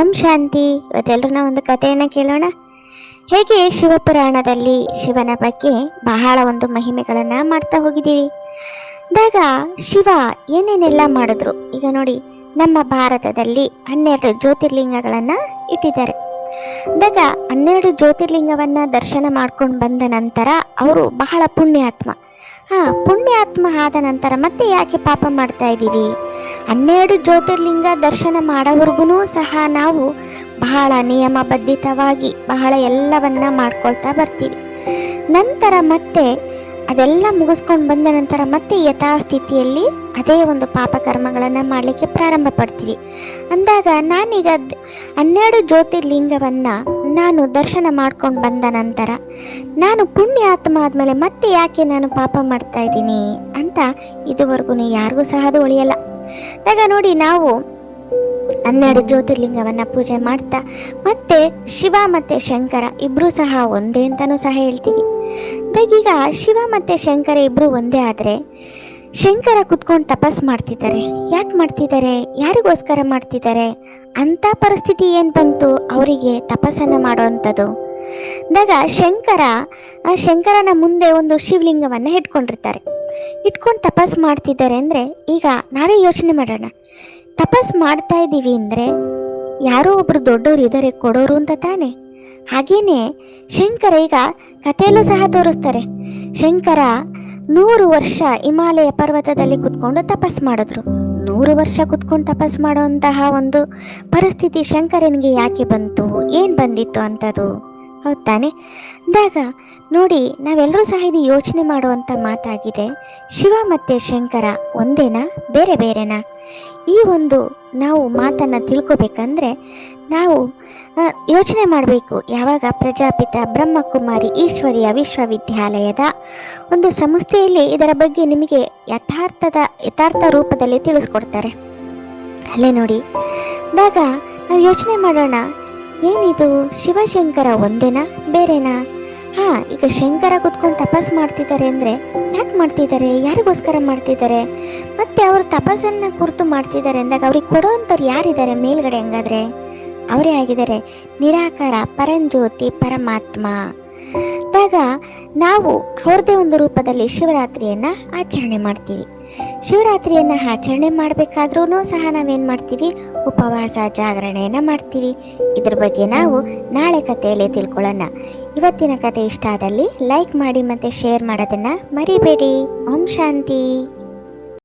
ಓಂ ಶಾಂತಿ. ಇವತ್ತೆಲ್ಲರೂ ನಾವು ಒಂದು ಕಥೆಯನ್ನು ಕೇಳೋಣ. ಹೇಗೆ ಶಿವಪುರಾಣದಲ್ಲಿ ಶಿವನ ಬಗ್ಗೆ ಬಹಳ ಒಂದು ಮಹಿಮೆಗಳನ್ನು ಮಾಡ್ತಾ ಹೋಗಿದ್ದೀವಿ. ಆಗ ಶಿವ ಏನೇನೆಲ್ಲ ಮಾಡಿದ್ರು? ಈಗ ನೋಡಿ, ನಮ್ಮ ಭಾರತದಲ್ಲಿ ಹನ್ನೆರಡು ಜ್ಯೋತಿರ್ಲಿಂಗಗಳನ್ನು ಇಟ್ಟಿದ್ದಾರೆ. ಆಗ ಹನ್ನೆರಡು ಜ್ಯೋತಿರ್ಲಿಂಗವನ್ನು ದರ್ಶನ ಮಾಡ್ಕೊಂಡು ಬಂದ ನಂತರ ಅವರು ಬಹಳ ಪುಣ್ಯಾತ್ಮ. ಹಾ, ಪುಣ್ಯಾತ್ಮ ಆದ ನಂತರ ಮತ್ತೆ ಯಾಕೆ ಪಾಪ ಮಾಡ್ತಾ ಇದ್ದೀವಿ ಹನ್ನೆರಡು ಜ್ಯೋತಿರ್ಲಿಂಗ ದರ್ಶನ ಮಾಡೋವರೆಗೂ ಸಹ ನಾವು ಬಹಳ ನಿಯಮಬದ್ಧಿತವಾಗಿ ಬಹಳ ಎಲ್ಲವನ್ನ ಮಾಡ್ಕೊಳ್ತಾ ಬರ್ತೀವಿ. ನಂತರ ಮತ್ತೆ ಅದೆಲ್ಲ ಮುಗಿಸ್ಕೊಂಡು ಬಂದ ನಂತರ ಮತ್ತೆ ಯಥಾಸ್ಥಿತಿಯಲ್ಲಿ ಅದೇ ಒಂದು ಪಾಪ ಕರ್ಮಗಳನ್ನು ಮಾಡಲಿಕ್ಕೆ ಪ್ರಾರಂಭ ಪಡ್ತೀವಿ. ಅಂದಾಗ ನಾನೀಗ ಹನ್ನೆರಡು ಜ್ಯೋತಿರ್ಲಿಂಗವನ್ನ ನಾನು ದರ್ಶನ ಮಾಡ್ಕೊಂಡು ಬಂದ ನಂತರ, ನಾನು ಪುಣ್ಯ ಆತ್ಮ ಆದಮೇಲೆ ಮತ್ತೆ ಯಾಕೆ ನಾನು ಪಾಪ ಮಾಡ್ತಾ ಇದ್ದೀನಿ? ಅಂತ ಇದುವರೆಗೂ ಯಾರಿಗೂ ಸಹ ಅದು ಉಳಿಯಲ್ಲ ಆಗ ನೋಡಿ ನಾವು ಹನ್ನೆರಡು ಜ್ಯೋತಿರ್ಲಿಂಗವನ್ನು ಪೂಜೆ ಮಾಡ್ತಾ, ಮತ್ತೆ ಶಿವ ಮತ್ತೆ ಶಂಕರ ಇಬ್ಬರೂ ಸಹ ಒಂದೇ ಅಂತಲೂ ಸಹ ಹೇಳ್ತೀವಿ. ಈಗ ಶಿವ ಮತ್ತೆ ಶಂಕರ ಇಬ್ಬರು ಒಂದೇ ಆದ್ರೆ ಶಂಕರ ಕುತ್ಕೊಂಡು ತಪಸ್ ಮಾಡ್ತಿದ್ದಾರೆ. ಯಾಕೆ ಮಾಡ್ತಿದ್ದಾರೆ? ಯಾರಿಗೋಸ್ಕರ ಮಾಡ್ತಿದ್ದಾರೆ? ಅಂತ ಪರಿಸ್ಥಿತಿ ಏನು ಬಂತು ಅವರಿಗೆ ತಪಸ್ಸನ್ನ ಮಾಡೋವಂಥದ್ದು ಅಂದಾಗ ಶಂಕರ, ಆ ಶಂಕರನ ಮುಂದೆ ಒಂದು ಶಿವಲಿಂಗವನ್ನು ಇಟ್ಕೊಂಡಿರ್ತಾರೆ. ಇಟ್ಕೊಂಡು ತಪಸ್ ಮಾಡ್ತಿದ್ದಾರೆ ಅಂದರೆ ಈಗ ನಾವೇ ಯೋಚನೆ ಮಾಡೋಣ. ತಪಸ್ ಮಾಡ್ತಾ ಇದ್ದೀವಿ ಅಂದರೆ ಯಾರೋ ಒಬ್ಬರು ದೊಡ್ಡವರು ಇದ್ದಾರೆ ಕೊಡೋರು ಅಂತ ತಾನೆ? ಹಾಗೇನೆ ಶಂಕರ ಈಗ ಕಥೆಯಲ್ಲೂ ಸಹ ತೋರಿಸ್ತಾರೆ. ಶಂಕರ ನೂರು ವರ್ಷ ಹಿಮಾಲಯ ಪರ್ವತದಲ್ಲಿ ಕುತ್ಕೊಂಡು ತಪಸ್ ಮಾಡಿದ್ರು. ನೂರು ವರ್ಷ ಕುತ್ಕೊಂಡು ತಪಸ್ ಮಾಡುವಂತಹ ಒಂದು ಪರಿಸ್ಥಿತಿ ಶಂಕರನಿಗೆ ಯಾಕೆ ಬಂತು? ಏನು ಬಂದಿತ್ತು ಅಂತದು? ಹೌದ್ ತಾನೆ ಅಂದಾಗ ನೋಡಿ ನಾವೆಲ್ಲರೂ ಸಹ ಇದು ಯೋಚನೆ ಮಾಡುವಂಥ ಮಾತಾಗಿದೆ. ಶಿವ ಮತ್ತು ಶಂಕರ ಒಂದೇನಾ? ಬೇರೆ ಬೇರೆನಾ? ಈ ಒಂದು ನಾವು ಮಾತನ್ನು ತಿಳ್ಕೊಬೇಕಂದ್ರೆ ನಾವು ಯೋಚನೆ ಮಾಡಬೇಕು. ಯಾವಾಗ ಪ್ರಜಾಪಿತ ಬ್ರಹ್ಮಕುಮಾರಿ ಈಶ್ವರಿಯ ವಿಶ್ವವಿದ್ಯಾಲಯದ ಒಂದು ಸಂಸ್ಥೆಯಲ್ಲಿ ಇದರ ಬಗ್ಗೆ ನಿಮಗೆ ಯಥಾರ್ಥದ, ಯಥಾರ್ಥ ರೂಪದಲ್ಲಿ ತಿಳಿಸ್ಕೊಡ್ತಾರೆ. ಅಲ್ಲೇ ನೋಡಿ. ಆಗ ನಾವು ಯೋಚನೆ ಮಾಡೋಣ, ಏನಿದು? ಶಿವಶಂಕರ ಒಂದೇನಾ, ಬೇರೆನಾ? ಹಾ, ಈಗ ಶಂಕರ ಕುತ್ಕೊಂಡು ತಪಸ್ ಮಾಡ್ತಿದ್ದಾರೆ ಅಂದ್ರೆ ಯಾಕೆ ಮಾಡ್ತಿದ್ದಾರೆ? ಯಾರಿಗೋಸ್ಕರ ಮಾಡ್ತಿದ್ದಾರೆ? ಮತ್ತೆ ಅವರು ತಪಸ್ಸನ್ನ ಕುರಿತು ಮಾಡ್ತಿದ್ದಾರೆ ಅಂದಾಗ ಅವ್ರಿಗೆ ಕೊಡೋವಂಥವ್ರು ಯಾರಿದ್ದಾರೆ ಮೇಲ್ಗಡೆ ಹಂಗಾದ್ರೆ? ಅವರೇ ಆಗಿದ್ದಾರೆ. ನಿರಾಕಾರ, ಪರಂಜ್ಯೋತಿ, ಪರಮಾತ್ಮ. ಆಗ ನಾವು ಅವ್ರದೇ ಒಂದು ರೂಪದಲ್ಲಿ ಶಿವರಾತ್ರಿಯನ್ನ ಆಚರಣೆ ಮಾಡ್ತೀವಿ. ಶಿವರಾತ್ರಿಯನ್ನ ಆಚರಣೆ ಮಾಡಬೇಕಾದ್ರೂ ಸಹ ನಾವೇನು ಮಾಡ್ತೀವಿ? ಉಪವಾಸ ಜಾಗರಣೆಯನ್ನು ಮಾಡ್ತೀವಿ. ಇದ್ರ ಬಗ್ಗೆ ನಾವು ನಾಳೆ ಕಥೆಯಲ್ಲಿ ತಿಳ್ಕೊಳ್ಳೋಣ. ಇವತ್ತಿನ ಕತೆ ಇಷ್ಟ ಆದಲ್ಲಿ ಲೈಕ್ ಮಾಡಿ ಮತ್ತೆ ಶೇರ್ ಮಾಡೋದನ್ನು ಮರಿಬೇಡಿ. ಓಂ ಶಾಂತಿ.